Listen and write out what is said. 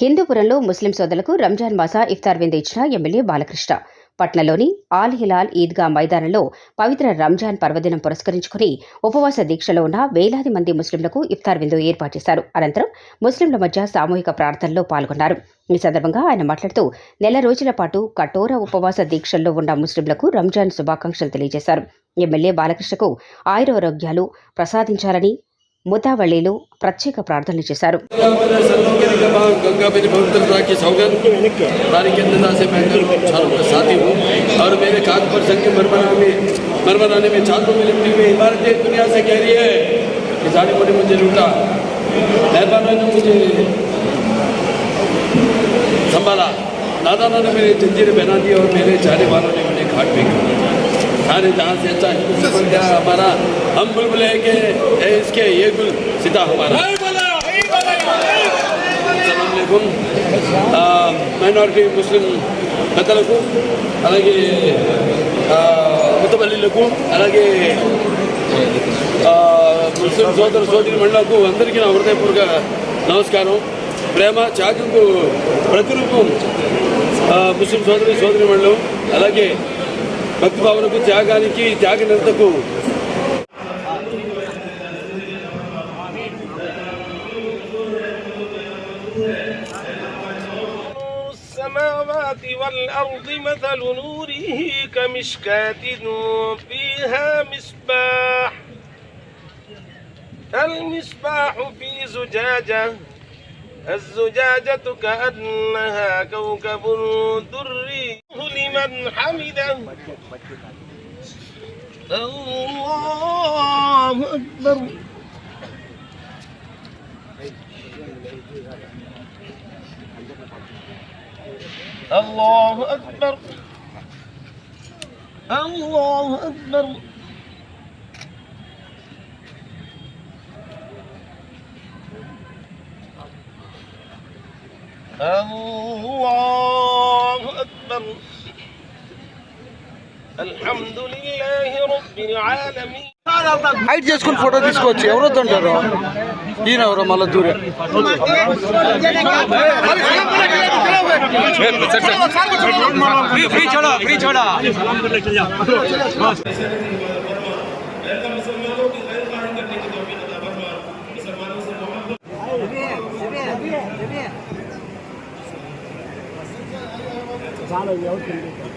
హిందూపురంలో ముస్లిం సోదరులకు రంజాన్ మాస ఇఫ్తార్ విందు ఇచ్చిన ఎమ్మెల్యే బాలకృష్ణ. పట్నలోని ఆల్ హిలాల్ ఈద్గా మైదానంలో పవిత్ర రంజాన్ పర్వదినం పురస్కరించుకుని ఉపవాస దీక్షలో ఉన్న వేలాది మంది ముస్లింలకు ఇఫ్తార్ విందు ఏర్పాటు చేశారు. అనంతరం ముస్లింల మధ్య సామూహిక ప్రార్థనలో పాల్గొన్నారు. ఈ సందర్భంగా ఆయన మాట్లాడుతూ నెల రోజుల పాటు కఠోర ఉపవాస దీక్షల్లో ఉన్న ముస్లింలకు రంజాన్ శుభాకాంక్షలు తెలియజేశారు. ఎమ్మెల్యే బాలకృష్ణకు ఆయురారోగ్యాలు ప్రసాదించాలని ముతావళీలు ప్రత్యేక ప్రార్థనలు చేశారు संतों के निगमा गंगा मेरी पवित्रता की सौगंध तारीख इंतजार से मैं गर्व और चारों का साथी हूँ और मेरे कान पर संग मरमराने में मरमराने में चांदों में लिपटी हुई इमारतें दुनिया से कह रही है कि जालिमों ने मुझे लूटा मेहरबानों ने मुझे संभाला नादानों ने मेरे जंजीरें पहना दी और मेरे चाहने वालों ने सारे जहाँ से अच्छा हिंदू बन गया हमारा हम बुलबुल है के है इसके ये गुल सीधा हमारा అస్సలాముఅలైకుం మైనారిటీ ముస్లిం పెద్దలకు అలాగే ఆ, ముత్తపల్లిలకు అలాగే ఆ, ముస్లిం సోదర సోదరి మండలకు అందరికీ నా హృదయపూర్వక నమస్కారం ప్రేమ త్యాగంకు ప్రతిరూపం ఆ, ముస్లిం సోదరి సోదరి మండలం అలాగే భక్తి భావనకు త్యాగానికి త్యాగ నిరతకు السماوات والأرض مثل نوره كمشكاة فيها مصباح المصباح في زجاجة الزجاجة كأنها كوكب دري. لمن حمده. الله أكبر. الله أكبر. الله أكبر. الله أكبر الحمد لله رب العالمين హైట్ చేసుకుని ఫోటో తీసుకోవచ్చు ఎవరు వద్దంటారు ఈయన ఎవరో మళ్ళీ దూరే 发了邀请